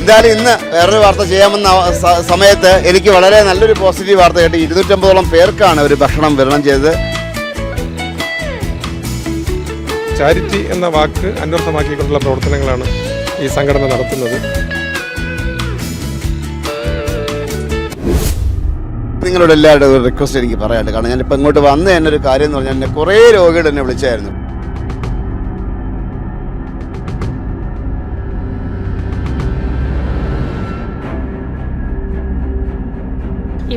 എന്തായാലും ഇന്ന് വേറൊരു വാർത്ത ചെയ്യാമെന്ന സമയത്ത് എനിക്ക് വളരെ നല്ലൊരു പോസിറ്റീവ് വാർത്ത കേട്ട് ഇരുന്നൂറ്റമ്പതോളം പേർക്കാണ് ഒരു ഭക്ഷണം വിതരണം ചെയ്തത്. ചാരിറ്റി എന്ന വാക്ക് അന്വർത്ഥമാക്കിക്കൊണ്ടുള്ള പ്രവർത്തനങ്ങളാണ് ഈ സംഘടന നടത്തുന്നത്. നിങ്ങളോട് എല്ലാവരുടെ ഒരു റിക്വസ്റ്റ് എനിക്ക് പറയാനുണ്ട്. കാരണം ഞാനിപ്പോൾ ഇങ്ങോട്ട് വന്ന് തന്നെ ഒരു കാര്യം എന്ന് പറഞ്ഞാൽ എന്നെ കുറേ രോഗികൾ എന്നെ വിളിച്ചായിരുന്നു.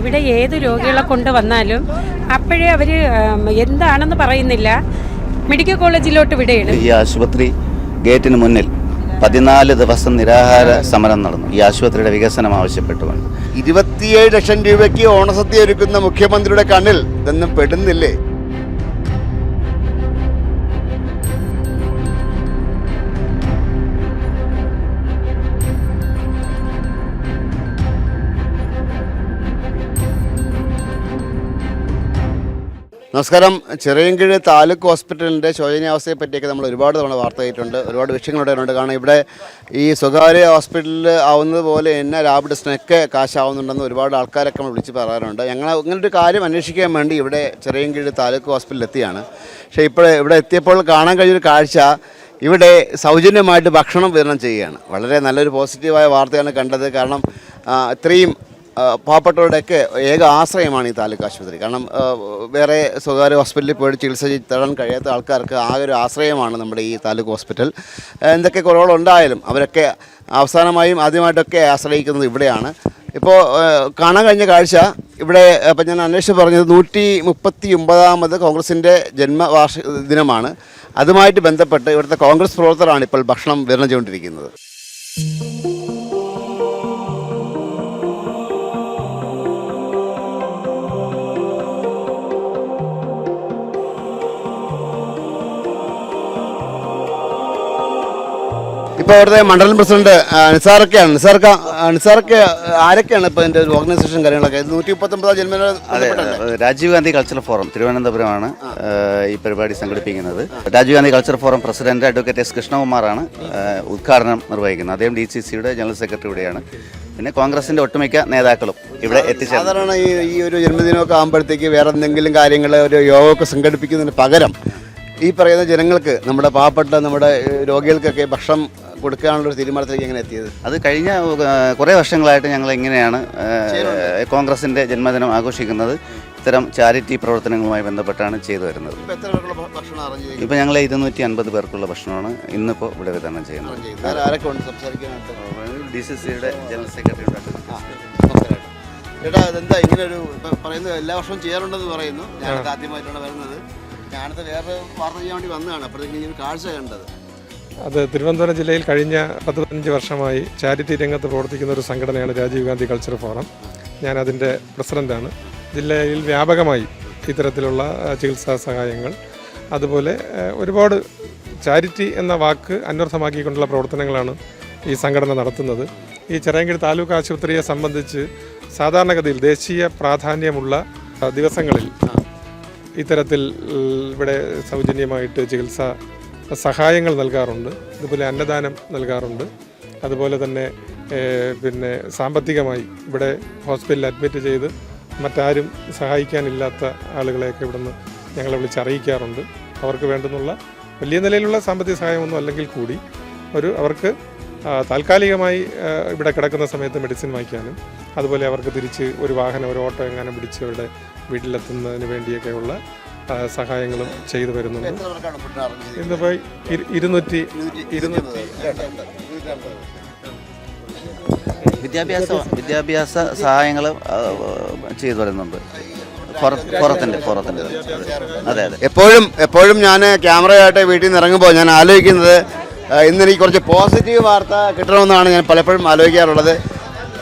ഇവിടെ ഏത് രോഗികളെ കൊണ്ടുവന്നാലും അപ്പോഴേ അവർ എന്താണെന്ന് പറയുന്നില്ല. മെഡിക്കൽ കോളേജിലോട്ട് വിടയിടും ഈ ആശുപത്രി ഗേറ്റിന് മുന്നിൽ പതിനാല് ദിവസം നിരാഹാര സമരം നടന്നു. ഈ ആശുപത്രിയുടെ വികസനം ആവശ്യപ്പെട്ടുകൊണ്ട്. ഇരുപത്തിയേഴ് ലക്ഷം രൂപയ്ക്ക് ഓണസദ്യ ഒരുക്കുന്ന മുഖ്യമന്ത്രിയുടെ കണ്ണിൽ ഇതൊന്നും പെടുന്നില്ലേ? നമസ്കാരം. ചെറിയൻകീഴ് താലൂക്ക് ഹോസ്പിറ്റലിന്റെ ശോചനീയാവസ്ഥയെ പറ്റിയൊക്കെ നമ്മൾ ഒരുപാട് തവണ വാർത്ത ചെയ്തിട്ടുണ്ട് ഒരുപാട് വിഷയങ്ങളുണ്ടായിട്ടുണ്ട് കാരണം ഇവിടെ ഈ സ്വകാര്യ ഹോസ്പിറ്റലിൽ ആവുന്നത് പോലെ തന്നെ ലാബ് ടെസ്റ്റിനൊക്കെ കാശാവുന്നുണ്ടെന്ന് ഒരുപാട് ആൾക്കാരൊക്കെ നമ്മൾ വിളിച്ച് പറയാറുണ്ട്. ഞങ്ങൾ ഇങ്ങനൊരു കാര്യം അന്വേഷിക്കാൻ വേണ്ടി ഇവിടെ ചെറിയൻകീഴ് താലൂക്ക് ഹോസ്പിറ്റലിൽ എത്തിയാണ്. പക്ഷേ ഇപ്പോൾ ഇവിടെ എത്തിയപ്പോൾ കാണാൻ കഴിഞ്ഞൊരു കാഴ്ച ഇവിടെ സൗജന്യമായിട്ട് ഭക്ഷണം വിതരണം ചെയ്യുകയാണ്. വളരെ നല്ലൊരു പോസിറ്റീവായ വാർത്തയാണ് കണ്ടത്. കാരണം ഇത്രയും പാവപ്പെട്ടവരുടെയൊക്കെ ഏക ആശ്രയമാണ് ഈ താലൂക്ക് ആശുപത്രി. കാരണം വേറെ സ്വകാര്യ ഹോസ്പിറ്റലിൽ പോയി ചികിത്സ തരാൻ കഴിയാത്ത ആൾക്കാർക്ക് ആകെ ഒരു ആശ്രയമാണ് നമ്മുടെ ഈ താലൂക്ക് ഹോസ്പിറ്റൽ. എന്തൊക്കെ എന്തൊക്കെ കുറവുകളുണ്ടായാലും അവരൊക്കെ അവസാനമായും ആദ്യമായിട്ടൊക്കെ ആശ്രയിക്കുന്നത് ഇവിടെയാണ്. ഇപ്പോൾ കാണാൻ കഴിഞ്ഞ കാഴ്ച ഇവിടെ ഇപ്പം ഞാൻ അന്വേഷിച്ച് പറഞ്ഞത് നൂറ്റി മുപ്പത്തി ഒമ്പതാമത് കോൺഗ്രസിന്റെ ജന്മവാർഷിക ദിനമാണ്. അതുമായിട്ട് ബന്ധപ്പെട്ട് ഇവിടുത്തെ കോൺഗ്രസ് പ്രവർത്തകരാണ് ഇപ്പോൾ ഭക്ഷണം വിതരണം ചെയ്തുകൊണ്ടിരിക്കുന്നത്. ഇപ്പോൾ ഇവിടുത്തെ മണ്ഡലം പ്രസിഡന്റ് നിസാറൊക്കെയാണ്. നിസാർക്ക് നിസാർക്ക് ആരൊക്കെയാണ് ഇപ്പോൾ ഇതിന്റെ ഓർഗനൈസേഷൻ കാര്യങ്ങളൊക്കെ? നൂറ്റി മുപ്പത്തൊമ്പതാം ജന്മദിന അതെ രാജീവ് ഗാന്ധി കൾച്ചറൽ ഫോറം തിരുവനന്തപുരമാണ് ഈ പരിപാടി സംഘടിപ്പിക്കുന്നത്. Rajiv Gandhi cultural forum president advocate S കൃഷ്ണകുമാറാണ് ഉദ്ഘാടനം നിർവഹിക്കുന്നത്. അദ്ദേഹം ഡി സി സിയുടെ ജനറൽ സെക്രട്ടറി കൂടിയാണ്. പിന്നെ കോൺഗ്രസിന്റെ ഒട്ടുമിക്ക നേതാക്കളും ഇവിടെ എത്തിച്ചേർന്നു സാധാരണ ഈ ഈ ഒരു ജന്മദിനമൊക്കെ ആകുമ്പോഴത്തേക്ക് വേറെ എന്തെങ്കിലും കാര്യങ്ങൾ ഒരു യോഗമൊക്കെ സംഘടിപ്പിക്കുന്നതിന് പകരം ഈ പറയുന്ന ജനങ്ങൾക്ക് നമ്മുടെ പാവപ്പെട്ട നമ്മുടെ രോഗികൾക്കൊക്കെ ഭക്ഷണം കൊടുക്കാനുള്ള ഒരു തീരുമാനത്തിലേക്ക് എങ്ങനെ എത്തിയത്? അത് കഴിഞ്ഞ കുറേ വർഷങ്ങളായിട്ട് ഞങ്ങൾ എങ്ങനെയാണ് കോൺഗ്രസിന്റെ ജന്മദിനം ആഘോഷിക്കുന്നത്. ഇത്തരം ചാരിറ്റി പ്രവർത്തനങ്ങളുമായി ബന്ധപ്പെട്ടാണ് ചെയ്തു വരുന്നത്. ഇപ്പോൾ ഞങ്ങൾ ഇരുന്നൂറ്റി അൻപത് പേർക്കുള്ള ഭക്ഷണമാണ് ഇന്നിപ്പോൾ ഇവിടെ വിതരണം ചെയ്യുന്നത്. ഡി സി സിയുടെ ജനറൽ സെക്രട്ടറി. ചേട്ടാ ഇങ്ങനെ ഒരു പറയുന്നത് എല്ലാ വർഷവും ചെയ്യാറുണ്ടെന്ന് പറയുന്നു. ഞാനത് ആദ്യമായിട്ടാണ് വരുന്നത്. ഞാനത് വേറെ വാർത്ത ചെയ്യാൻ വേണ്ടി വന്നതാണ്. അപ്പോഴത്തേക്കും ഇങ്ങനെ കാഴ്ച കണ്ടത്. അത് തിരുവനന്തപുരം ജില്ലയിൽ കഴിഞ്ഞ പത്ത് പതിനഞ്ച് വർഷമായി ചാരിറ്റി രംഗത്ത് പ്രവർത്തിക്കുന്ന ഒരു സംഘടനയാണ് രാജീവ് ഗാന്ധി കൾച്ചർ ഫോറം. ഞാൻ അതിന്റെ പ്രസിഡന്റാണ് ജില്ലയിൽ വ്യാപകമായി ഇത്തരത്തിലുള്ള ചികിത്സാ സഹായങ്ങൾ. അതുപോലെ ഒരുപാട് ചാരിറ്റി എന്ന വാക്ക് അന്വർത്ഥമാക്കിക്കൊണ്ടുള്ള പ്രവർത്തനങ്ങളാണ് ഈ സംഘടന നടത്തുന്നത്. ഈ ചെറിയങ്കിടി താലൂക്ക് ആശുപത്രിയെ സംബന്ധിച്ച് സാധാരണഗതിയിൽ ദേശീയ പ്രാധാന്യമുള്ള ദിവസങ്ങളിൽ ഇത്തരത്തിൽ ഇവിടെ സൗജന്യമായിട്ട് ചികിത്സാ സഹായങ്ങൾ നൽകാറുണ്ട്. ഇതുപോലെ അന്നദാനം നൽകാറുണ്ട്. അതുപോലെ തന്നെ പിന്നെ സാമ്പത്തികമായി ഇവിടെ ഹോസ്പിറ്റലിൽ അഡ്മിറ്റ് ചെയ്ത് മറ്റാരും സഹായിക്കാനില്ലാത്ത ആളുകളെയൊക്കെ ഇവിടുന്ന് ഞങ്ങളെ വിളിച്ച് അറിയിക്കാറുണ്ട്. അവർക്ക് വേണ്ടുന്നുള്ള വലിയ നിലയിലുള്ള സാമ്പത്തിക സഹായമൊന്നും അല്ലെങ്കിൽ കൂടി ഒരു അവർക്ക് താൽക്കാലികമായി ഇവിടെ കിടക്കുന്ന സമയത്ത് മെഡിസിൻ വാങ്ങിക്കാനും അതുപോലെ അവർക്ക് തിരിച്ച് ഒരു വാഹനം ഒരു ഓട്ടോ എങ്ങാനും പിടിച്ച് അവരുടെ വീട്ടിലെത്തുന്നതിന് വേണ്ടിയൊക്കെയുള്ള സഹായങ്ങളും ചെയ്തു വരുന്നുണ്ട്. ഇന്നിപ്പോൾ ഇരുന്നൂറ്റി ഇരുന്നൂറ്റി വിദ്യാഭ്യാസ വിദ്യാഭ്യാസ സഹായങ്ങൾ ചെയ്തു വരുന്നുണ്ട്. പുറത്തിന്റെ പുറത്തിന്റെ അതെ അതെ. എപ്പോഴും എപ്പോഴും ഞാൻ ക്യാമറയായിട്ട് വീട്ടിൽ നിന്ന് ഇറങ്ങുമ്പോൾ ഞാൻ ആലോചിക്കുന്നത് ഇന്ന് എനിക്ക് കുറച്ച് പോസിറ്റീവ് വാർത്ത കിട്ടണമെന്നാണ് ഞാൻ പലപ്പോഴും ആലോചിക്കാറുള്ളത്.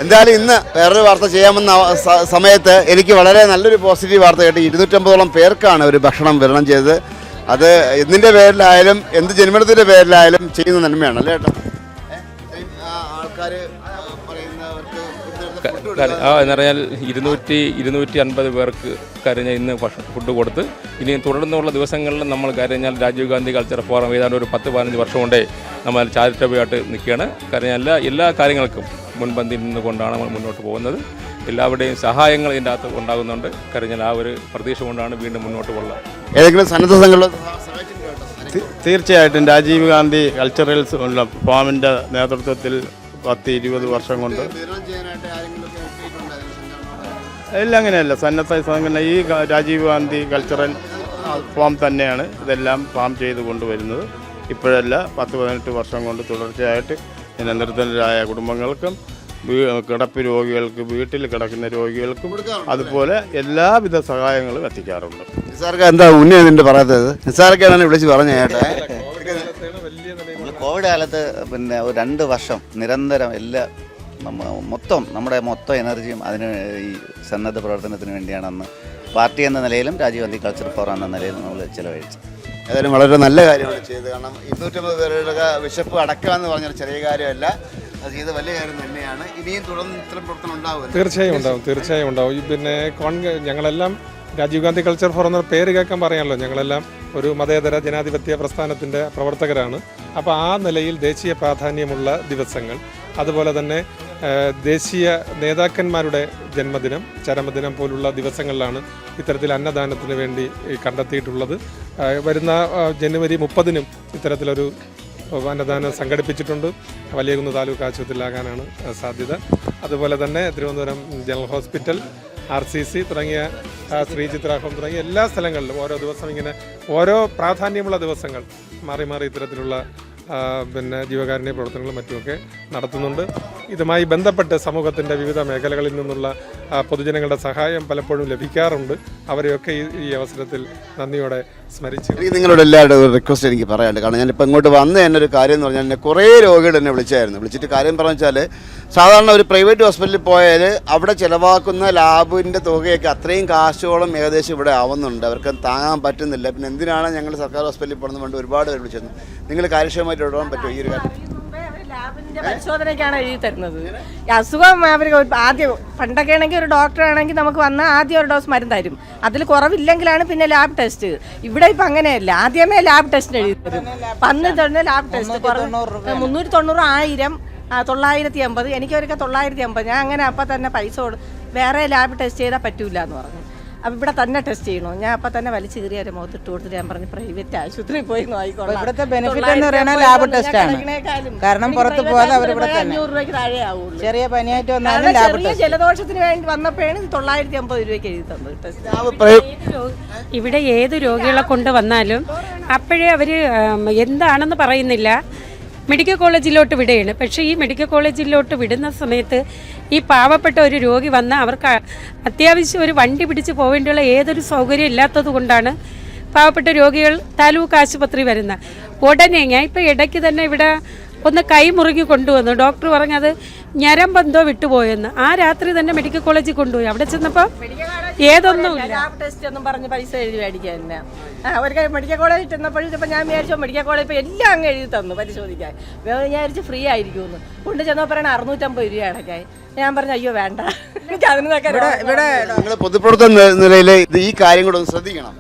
എന്തായാലും ഇന്ന് വേറൊരു വാർത്ത ചെയ്യാമെന്ന സമയത്ത് എനിക്ക് വളരെ നല്ലൊരു പോസിറ്റീവ് വാർത്ത കേട്ട് ഇരുന്നൂറ്റമ്പതോളം പേർക്കാണ് ഒരു ഭക്ഷണം വിതരണം ചെയ്തത്. അത് എന്തിന്റെ പേരിലായാലും എന്ത് ജന്മദിനത്തിന്റെ പേരിലായാലും ചെയ്യുന്ന നന്മയാണ് അല്ലേ ഏട്ടാ? ആൾക്കാർ എന്ന് പറഞ്ഞാൽ ഇരുന്നൂറ്റി ഇരുന്നൂറ്റി അൻപത് പേർക്ക് കരഞ്ഞ ഇന്ന് ഭക്ഷണം ഫുഡ് കൊടുത്ത്. ഇനി തുടർന്നുള്ള ദിവസങ്ങളിൽ നമ്മൾ കരഞ്ഞാൽ രാജീവ് ഗാന്ധി കൾച്ചർ ഫോറം ഏതാണ്ട് ഒരു പത്ത് പതിനഞ്ച് വർഷം കൊണ്ടേ നമ്മൾ ചാരിറ്റബിളായിട്ട് നിൽക്കുകയാണ്. കരഞ്ഞ എല്ലാ എല്ലാ കാര്യങ്ങൾക്കും മുൻപന്തിയിൽ നിന്നുകൊണ്ടാണ് നമ്മൾ മുന്നോട്ട് പോകുന്നത്. എല്ലാവരുടെയും സഹായങ്ങൾ ഇതിന്റെ അകത്ത് ഉണ്ടാകുന്നുണ്ട്. കരഞ്ഞാൽ ആ ഒരു പ്രതീക്ഷ കൊണ്ടാണ് വീണ്ടും മുന്നോട്ട് പോകുന്നത് ഏതെങ്കിലും സന്നദ്ധ സംഘടന തീർച്ചയായിട്ടും രാജീവ് ഗാന്ധി കൾച്ചറൽ ഉള്ള ഫാമിന്റെ നേതൃത്വത്തിൽ പത്ത് ഇരുപത് വർഷം കൊണ്ട്? എല്ലാം അങ്ങനെയല്ല. സന്നദ്ധ സംഘടന ഈ രാജീവ് ഗാന്ധി കൾച്ചറൽ ഫാം തന്നെയാണ് ഇതെല്ലാം ഫാം ചെയ്ത് കൊണ്ടുവരുന്നത്. ഇപ്പോഴല്ല പത്ത് പതിനെട്ട് വർഷം കൊണ്ട് തുടർച്ചയായിട്ട് ഇങ്ങനെ കുടുംബങ്ങൾക്കും കിടപ്പ് രോഗികൾക്ക് വീട്ടിൽ കിടക്കുന്ന രോഗികൾക്കും അതുപോലെ എല്ലാവിധ സഹായങ്ങളും എത്തിക്കാറുണ്ട്. നിസാർക്ക് എന്താ മുന്നേ നിന്റെ പറയാത്തത്? നിസാർക്കാണ് വിളിച്ച് പറഞ്ഞേട്ടെ കോവിഡ് കാലത്ത് പിന്നെ ഒരു രണ്ട് വർഷം നിരന്തരം എല്ലാ നമ്മ- മൊത്തം നമ്മുടെ മൊത്തം എനർജിയും അതിന് ഈ സന്നദ്ധ പ്രവർത്തനത്തിന് വേണ്ടിയാണ് അന്ന് പാർട്ടി എന്ന നിലയിലും രാജീവ് ഗാന്ധി കൾച്ചർ ഫോറം എന്ന നിലയിലും നമ്മൾ ചിലവഴിച്ചു ഏതായാലും വളരെ നല്ല കാര്യമാണ് ചെയ്തത്. കാരണം ഇരുന്നൂറ്റമ്പത് പേരുടെ വിശപ്പ് അടക്കുക എന്ന് പറഞ്ഞൊരു ചെറിയ കാര്യമല്ല. അത് തുടർന്ന് ഇത്തരം ഉണ്ടാവും തീർച്ചയായും ഉണ്ടാവും തീർച്ചയായും ഉണ്ടാവും. പിന്നെ ഞങ്ങളെല്ലാം രാജീവ് ഗാന്ധി കൾച്ചർ ഫോറം എന്ന പേര് കേൾക്കാൻ പറയാമല്ലോ. ഞങ്ങളെല്ലാം ഒരു മതേതര ജനാധിപത്യ പ്രസ്ഥാനത്തിന്റെ പ്രവർത്തകരാണ്. അപ്പോൾ ആ നിലയിൽ ദേശീയ പ്രാധാന്യമുള്ള ദിവസങ്ങൾ അതുപോലെ തന്നെ ദേശീയ നേതാക്കന്മാരുടെ ജന്മദിനം ചരമദിനം പോലുള്ള ദിവസങ്ങളിലാണ് ഇത്തരത്തിൽ അന്നദാനത്തിന് വേണ്ടി കണ്ടെത്തിയിട്ടുള്ളത്. വരുന്ന ജനുവരി മുപ്പതിനും ഇത്തരത്തിലൊരു അന്നദാനം സംഘടിപ്പിച്ചിട്ടുണ്ട്. വലിയകുന്ന് താലൂക്ക് ആശുപത്രിയിലാകാനാണ് സാധ്യത. അതുപോലെ തന്നെ Thiruvananthapuram general hospital R C C തുടങ്ങിയ ആ, ശ്രീ ചിത്ര ഹോം തുടങ്ങിയ എല്ലാ സ്ഥലങ്ങളിലും ഓരോ ദിവസം ഇങ്ങനെ ഓരോ പ്രാധാന്യമുള്ള ദിവസങ്ങൾ മാറി മാറി ഇത്തരത്തിലുള്ള പിന്നെ ജീവകാരുണ്യ പ്രവർത്തനങ്ങളും മറ്റുമൊക്കെ നടത്തുന്നുണ്ട്. ഇതുമായി ബന്ധപ്പെട്ട് സമൂഹത്തിന്റെ വിവിധ മേഖലകളിൽ നിന്നുള്ള പൊതുജനങ്ങളുടെ സഹായം പലപ്പോഴും ലഭിക്കാറുണ്ട്. അവരെയൊക്കെ ഈ അവസരത്തിൽ നന്ദിയോടെ സ്മരിച്ചു. നിങ്ങളുടെ നിങ്ങളോട് എല്ലാവരുടെ ഒരു റിക്വസ്റ്റ് എനിക്ക് പറയാനുണ്ട്. കാരണം ഞാനിപ്പോൾ ഇങ്ങോട്ട് വന്ന എന്നൊരു കാര്യം എന്ന് പറഞ്ഞാൽ എന്നെ കുറേ രോഗികൾ എന്നെ വിളിച്ചായിരുന്നു. വിളിച്ചിട്ട് കാര്യം പറഞ്ഞു വെച്ചാൽ സാധാരണ ഒരു പ്രൈവറ്റ് ഹോസ്പിറ്റലിൽ പോയാൽ അവിടെ ചിലവാക്കുന്ന ലാബിന്റെ തുകയൊക്കെ അത്രയും കാശോളം ഏകദേശം ഇവിടെ ആവുന്നുണ്ട്. അവർക്ക് താങ്ങാൻ പറ്റുന്നില്ല. പിന്നെ എന്തിനാണ് ഞങ്ങൾ സർക്കാർ ഹോസ്പിറ്റലിൽ പോകുന്നത് കൊണ്ട് ഒരുപാട് പേര് വിളിച്ചിരുന്നു നിങ്ങൾ കാര്യക്ഷമമായിട്ട് ഇടപെടാൻ പറ്റുമോ ഈ ഒരു കാര്യം? ലാബിന്റെ പരിശോധനയ്ക്കാണ് എഴുതി തരുന്നത്. അസുഖം അവർ ആദ്യം പണ്ടൊക്കെ ആണെങ്കിൽ ഒരു ഡോക്ടർ ആണെങ്കിൽ നമുക്ക് വന്നാൽ ആദ്യം ഒരു ഡോസ് മരുന്ന് തരും. അതിൽ കുറവില്ലെങ്കിലാണ് പിന്നെ ലാബ് ടെസ്റ്റ്. ഇവിടെ ഇപ്പം അങ്ങനെയല്ല. ആദ്യമേ ലാബ് ടെസ്റ്റിന് എഴുതി തരും. പന്ന് തന്നെ ലാബ് ടെസ്റ്റ്. മുന്നൂറ്റി തൊണ്ണൂറ് ആയിരം ആ, തൊള്ളായിരത്തി അമ്പത് എനിക്കവരൊക്കെ തൊള്ളായിരത്തി അമ്പത് ഞാൻ അങ്ങനെ അപ്പം തന്നെ പൈസ കൊടു വേറെ ലാബ് ടെസ്റ്റ് ചെയ്താൽ പറ്റൂല എന്ന് പറഞ്ഞു. അപ്പം ഇവിടെ തന്നെ ടെസ്റ്റ് ചെയ്യണോ. ഞാൻ അപ്പം തന്നെ വലിച്ചു കീറിയ ഒരു മുഖത്ത് ഇട്ട് കൊടുത്തിട്ട് ഞാൻ പറഞ്ഞു പ്രൈവറ്റ് ആശുപത്രി പോയി നോക്കിക്കോളാം ഇവിടുത്തെ ബെനിഫിറ്റ് എന്ന് പറയുന്നത് ലാബ് ടെസ്റ്റ് ആണ്. കാരണം പുറത്ത് പോകാതെ അവർ ഇവിടെ തന്നെ. അഞ്ഞൂറ് രൂപയ്ക്ക് താഴെ ആവുള്ളൂ. ചെറിയ പനിയായിട്ട് വന്നാലും ലാബ് ചെറിയ ജലദോഷത്തിന് വേണ്ടി വന്നപ്പോഴാണ് തൊള്ളായിരത്തി അമ്പത് രൂപയ്ക്ക് എഴുതി തന്നത് ടെസ്റ്റ്. ഇവിടെ ഏത് രോഗികളെ കൊണ്ട് വന്നാലും അപ്പോഴേ അവർ എന്താണെന്ന് പറയുന്നില്ല. മെഡിക്കൽ കോളേജിലോട്ട് വിടുകയാണ്. പക്ഷേ ഈ മെഡിക്കൽ കോളേജിലോട്ട് വിടുന്ന സമയത്ത് ഈ പാവപ്പെട്ട ഒരു രോഗി വന്ന് അവർക്ക് അത്യാവശ്യം ഒരു വണ്ടി പിടിച്ച് പോകേണ്ടിയുള്ള ഏതൊരു സൗകര്യം ഇല്ലാത്തത് കൊണ്ടാണ് പാവപ്പെട്ട രോഗികൾ താലൂക്ക് ആശുപത്രി വരുന്ന ഉടനെ ഞാൻ ഇപ്പോൾ ഇടയ്ക്ക് തന്നെ ഇവിടെ ഒന്ന് കൈ മുറുകി കൊണ്ടുവന്നു. ഡോക്ടർ പറഞ്ഞത് ഞരമ്പന്തോ വിട്ടുപോയെന്ന്. ആ രാത്രി തന്നെ മെഡിക്കൽ കോളേജിൽ കൊണ്ടുപോയി. അവിടെ ചെന്നപ്പോൾ ഏതൊന്നുമില്ല. ലാബ് ടെസ്റ്റ് ഒന്നും പറഞ്ഞ് പൈസ എഴുതി മേടിക്കാൻ തന്നെ ആ ഒരു കാര്യം മെഡിക്കൽ കോളേജിൽ ചെന്നപ്പോഴും ഇപ്പം ഞാൻ വിചാരിച്ചു മെഡിക്കൽ കോളേജ് ഇപ്പോൾ എല്ലാം അങ്ങ് എഴുതി തന്നു പരിശോധിക്കാൻ. ഞാൻ വിചാരിച്ച് ഫ്രീ ആയിരിക്കുമെന്ന്. കൊണ്ട് ചെന്നപ്പോൾ പറയണ അറുന്നൂറ്റമ്പത് രൂപ അടയ്ക്കായി ഞാൻ പറഞ്ഞു അയ്യോ വേണ്ട. എനിക്ക് അതിനൊക്കെ ഇവിടെ നിങ്ങൾ പൊതുപ്രവർത്തന നിലയിൽ ഈ കാര്യം കൂടെ ഒന്ന് ശ്രദ്ധിക്കണം.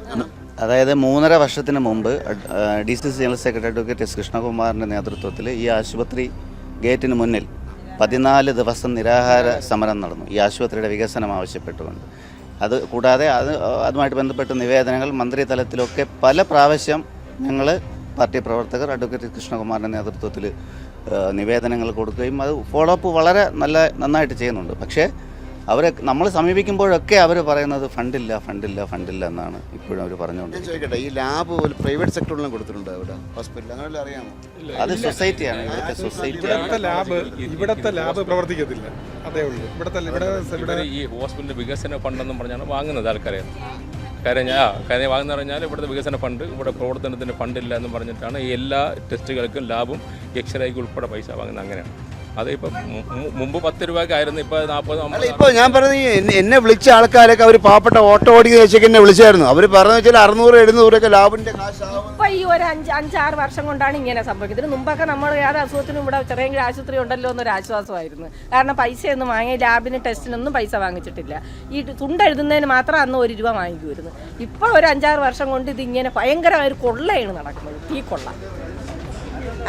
അതായത് മൂന്നര വർഷത്തിന് മുമ്പ് D C C general secretary advocate S കൃഷ്ണകുമാറിന്റെ നേതൃത്വത്തിൽ ഈ ആശുപത്രി ഗേറ്റിന് മുന്നിൽ പതിനാല് ദിവസം നിരാഹാര സമരം നടന്നു. ഈ ആശുപത്രിയുടെ വികസനം ആവശ്യപ്പെട്ടുകൊണ്ട്. അത് കൂടാതെ അത് അതുമായിട്ട് ബന്ധപ്പെട്ട നിവേദനങ്ങൾ മന്ത്രി തലത്തിലൊക്കെ പല പ്രാവശ്യം ഞങ്ങൾ പാർട്ടി പ്രവർത്തകർ അഡ്വക്കേറ്റ് കൃഷ്ണകുമാറിന്റെ നേതൃത്വത്തിൽ നിവേദനങ്ങൾ കൊടുക്കുകയും അത് ഫോളോ അപ്പ് വളരെ നല്ല നന്നായിട്ട് ചെയ്യുന്നുണ്ട്. പക്ഷേ അവരെ നമ്മൾ സമീപിക്കുമ്പോഴൊക്കെ അവർ പറയുന്നത് ഫണ്ടില്ല ഫണ്ടില്ല ഫണ്ടില്ല എന്നാണ് ഇപ്പോഴും അവർ പറഞ്ഞുകൊണ്ട് ചോദിക്കട്ടെ ഈ ലാബ് പോലെ പ്രൈവറ്റ് സെക്ടറിലും കൊടുത്തിട്ടുണ്ട് ഇവിടെ ഹോസ്പിറ്റലിൽ അങ്ങനെ അറിയാമോ? അത് സൊസൈറ്റിയാണ് ഇവിടുത്തെ സൊസൈറ്റി. ഇവിടുത്തെ ലാബ് ഇവിടുത്തെ ലാബ് പ്രവർത്തിക്കത്തില്ല. അതേ ഉള്ളൂ. ഇവിടുത്തെ ഇവിടെ ഇവിടെ ഈ ഹോസ്പിറ്റലിന്റെ വികസന ഫണ്ടെന്നും പറഞ്ഞാണ് വാങ്ങുന്നത് ആൾക്കാരെ. കാര്യം ഞാൻ കാര്യം വാങ്ങുന്ന പറഞ്ഞാൽ ഇവിടുത്തെ വികസന ഫണ്ട് ഇവിടെ പ്രവർത്തനത്തിന് ഫണ്ടില്ല എന്ന് പറഞ്ഞിട്ടാണ് ഈ എല്ലാ ടെസ്റ്റുകൾക്കും ലാബും എക്സ്റേക്കും ഉൾപ്പെടെ പൈസ വാങ്ങുന്നത് അങ്ങനെയാണ്. അത് ഇപ്പം മു- മു- മുമ്പ് പത്ത് രൂപക്കായിരുന്നു ഇപ്പൊ നാൽപ്പത് ഇപ്പൊ ഞാൻ പറഞ്ഞ എന്നെ- വിളിച്ച ആൾക്കാരൊക്കെ അവർ പാവപ്പെട്ട ഓട്ടോ ഓടിക്കുന്ന ചേച്ചിക്ക് എന്നെ വിളിച്ചായിരുന്നു. അവർ പറഞ്ഞു വെച്ചാൽ അറുന്നൂറ് എഴുന്നൂറൊക്കെ ലാഭിന്റെ ഇപ്പൊ ഈ ഒരു അഞ്ച് അഞ്ചാറ് വർഷം കൊണ്ടാണ് ഇങ്ങനെ സംഭവിക്കുന്നത്. ഇതിന് മുമ്പൊക്കെ നമ്മൾ യാതൊരു അസുഖത്തിനും ഇവിടെ ചെറിയ ആശുപത്രി ഉണ്ടല്ലോ എന്നൊരു ആശ്വാസമായിരുന്നു. കാരണം പൈസയൊന്നും വാങ്ങി ലാബിന് ടെസ്റ്റിനൊന്നും പൈസ വാങ്ങിച്ചിട്ടില്ല. ഈ തുണ്ടെഴുതുന്നതിന് മാത്രം അന്ന് ഒരു രൂപ വാങ്ങിക്കുമായിരുന്നു. ഇപ്പോൾ ഒരു അഞ്ചാറ് വർഷം കൊണ്ട് ഇതിങ്ങനെ ഭയങ്കരമായ ഒരു കൊള്ളയാണ് നടക്കുന്നത്. തീ കൊള്ള.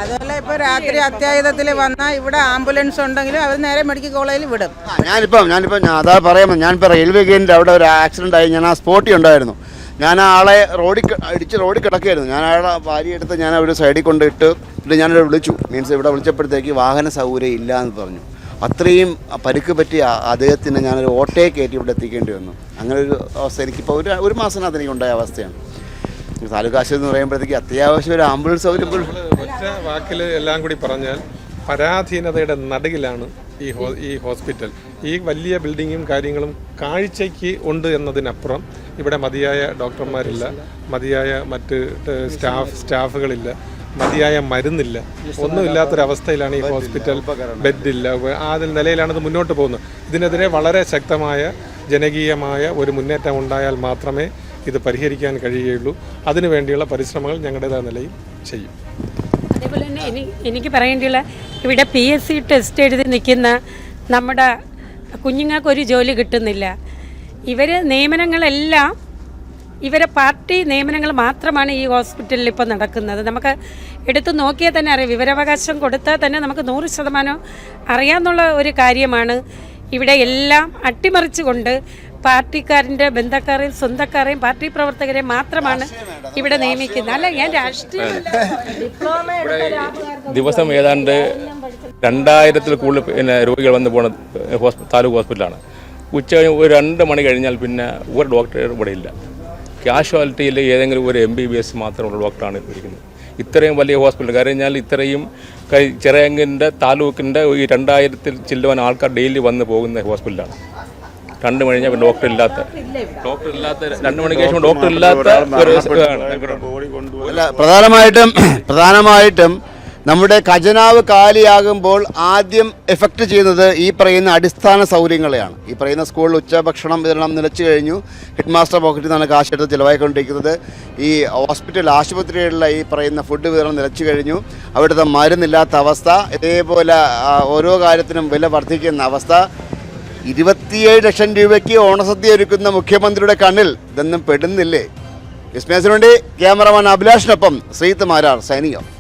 അതുപോലെ ഇപ്പൊ രാത്രി അത്യാഹിതത്തിൽ വന്നാൽ ഇവിടെ ആംബുലൻസ് ഉണ്ടെങ്കിലും അവർ നേരെ മെഡിക്കൽ കോളേജിൽ വിടും. ഞാനിപ്പം ഞാനിപ്പം ഞാൻ അതാ പറയാം ഞാനിപ്പോൾ റെയിൽവേ ഗേറ്റിന്റെ അവിടെ ഒരു ആക്സിഡന്റ് ആയി. ഞാൻ ആ ഉണ്ടായിരുന്നു ഞാൻ ആളെ റോഡിൽ അടിച്ച് റോഡിൽ കിടക്കുകയായിരുന്നു. ഞാൻ അയാളെ ഭാര്യ എടുത്ത് ഞാൻ അവർ സൈഡിൽ കൊണ്ടിട്ട് പിന്നെ ഞാനിവിടെ വിളിച്ചു. മീൻസ് ഇവിടെ വിളിച്ചപ്പോഴത്തേക്ക് വാഹന സൗകര്യം ഇല്ല എന്ന് പറഞ്ഞു. അത്രയും പരുക്ക് പറ്റിയ അദ്ദേഹത്തിന് ഞാനൊരു ഓട്ടോയെ കയറ്റി ഇവിടെ എത്തിക്കേണ്ടി വന്നു. അങ്ങനെ ഒരു അവസ്ഥ എനിക്കിപ്പോൾ ഒരു ഒരു മാസത്തിനകത്ത് എനിക്കുണ്ടായ അവസ്ഥയാണ്. താലൂക്ക് ആശുപത്രി എന്ന് പറയുമ്പോഴത്തേക്ക് അത്യാവശ്യം ഒരു ആംബുലൻസ് സൗകര്യം പോലും ഒറ്റ വാക്കിൽ എല്ലാം കൂടി പറഞ്ഞാൽ പരാധീനതയുടെ നടുകിലാണ് ഈ ഹോ ഈ ഹോസ്പിറ്റൽ. ഈ വലിയ ബിൽഡിങ്ങും കാര്യങ്ങളും കാഴ്ചയ്ക്ക് ഉണ്ട് എന്നതിനപ്പുറം ഇവിടെ മതിയായ ഡോക്ടർമാരില്ല മതിയായ മറ്റ് സ്റ്റാഫ് സ്റ്റാഫുകളില്ല മതിയായ മരുന്നില്ല. ഒന്നുമില്ലാത്തൊരവസ്ഥയിലാണ് ഈ ഹോസ്പിറ്റൽ ബെഡില്ല. ആ നിലയിലാണ് ഇത് മുന്നോട്ട് പോകുന്നത്. ഇതിനെതിരെ വളരെ ശക്തമായ ജനകീയമായ ഒരു മുന്നേറ്റം ഉണ്ടായാൽ മാത്രമേ ഇത് പരിഹരിക്കാൻ കഴിയുകയുള്ളൂ. അതിനുവേണ്ടിയുള്ള പരിശ്രമങ്ങൾ ഞങ്ങളുടേതായ നിലയിൽ ചെയ്യും. അതേപോലെ തന്നെ എനി- എനിക്ക് പറയേണ്ടിയുള്ള ഇവിടെ പി എസ് സി ടെസ്റ്റ് എഴുതി നിൽക്കുന്ന നമ്മുടെ കുഞ്ഞുങ്ങൾക്കൊരു ജോലി കിട്ടുന്നില്ല. ഇവർ നിയമനങ്ങളെല്ലാം ഇവരെ പാർട്ടി നിയമനങ്ങൾ മാത്രമാണ് ഈ ഹോസ്പിറ്റലിൽ ഇപ്പോൾ നടക്കുന്നത്. നമുക്ക് എടുത്തു നോക്കിയാൽ തന്നെ അറിയാം. വിവരാവകാശം കൊടുത്താൽ തന്നെ നമുക്ക് നൂറ് ശതമാനം അറിയാമെന്നുള്ള ഒരു കാര്യമാണ് ഇവിടെ എല്ലാം അട്ടിമറിച്ചുകൊണ്ട് പാർട്ടിക്കാരന്റെ ബന്ധക്കാരെയും സ്വന്തക്കാരെയും പാർട്ടി പ്രവർത്തകരെ മാത്രമാണ് ഇവിടെ നിയമിക്കുന്നത്. അല്ല ഞാൻ ലാബുകാർക്ക് ദിവസം ഏതാണ്ട് രണ്ടായിരത്തിൽ കൂടുതൽ പിന്നെ രോഗികൾ വന്നു പോണ ഹോസ്പിറ്റൽ താലൂക്ക് ഹോസ്പിറ്റലാണ്. ഉച്ച കഴിഞ്ഞ് ഒരു രണ്ട് മണി കഴിഞ്ഞാൽ പിന്നെ ഒരു ഡോക്ടർ ഇവിടെ ഇല്ല. കാഷ്വാലിറ്റിയിൽ ഏതെങ്കിലും ഒരു എം ബി ബി എസ് മാത്രമുള്ള ഡോക്ടറാണ് ഇരിക്കുന്നത്. ഇത്രയും വലിയ ഹോസ്പിറ്റൽ. കാര്യം ഞാൻ ഇത്രയും കൈ ചിറയങ്കിന്റെ താലൂക്കിന്റെ ഈ രണ്ടായിരത്തിൽ ചില്ലുവാൻ ആൾക്കാർ ഡെയിലി വന്ന് പോകുന്ന ഹോസ്പിറ്റലാണ്. രണ്ട് മണി കഴിഞ്ഞാൽ ഡോക്ടർ ഇല്ലാത്ത ഡോക്ടർ ഇല്ലാത്ത രണ്ട് മണിക്ക് ശേഷം ഡോക്ടർ ഇല്ലാത്ത ഒരു പ്രധാനമായിട്ടും പ്രധാനമായിട്ടും നമ്മുടെ ഖജനാവ് കാലിയാകുമ്പോൾ ആദ്യം എഫക്റ്റ് ചെയ്യുന്നത് ഈ പറയുന്ന അടിസ്ഥാന സൗകര്യങ്ങളെയാണ്. ഈ പറയുന്ന സ്കൂളിൽ ഉച്ചഭക്ഷണം വിതരണം നിലച്ചു കഴിഞ്ഞു. ഹെഡ് മാസ്റ്റർ പോക്കറ്റിൽ നിന്നാണ് കാശെടുത്ത് ചിലവായിക്കൊണ്ടിരിക്കുന്നത്. ഈ ഹോസ്പിറ്റൽ ആശുപത്രികളിലെ ഈ പറയുന്ന ഫുഡ് വിതരണം നിലച്ചു കഴിഞ്ഞു. അവിടുത്തെ മരുന്നില്ലാത്ത അവസ്ഥ ഇതേപോലെ ഓരോ കാര്യത്തിനും വില വർദ്ധിക്കുന്ന അവസ്ഥ. ഇരുപത്തിയേഴ് ലക്ഷം രൂപയ്ക്ക് ഓണസദ്യ ഒരുക്കുന്ന മുഖ്യമന്ത്രിയുടെ കണ്ണിൽ ഇതൊന്നും പെടുന്നില്ലേ? വിസ്മയസിനുവേണ്ടി ക്യാമറമാൻ അഭിലാഷിനൊപ്പം ശ്രീത്ത് മാരാർ ഓഫ്.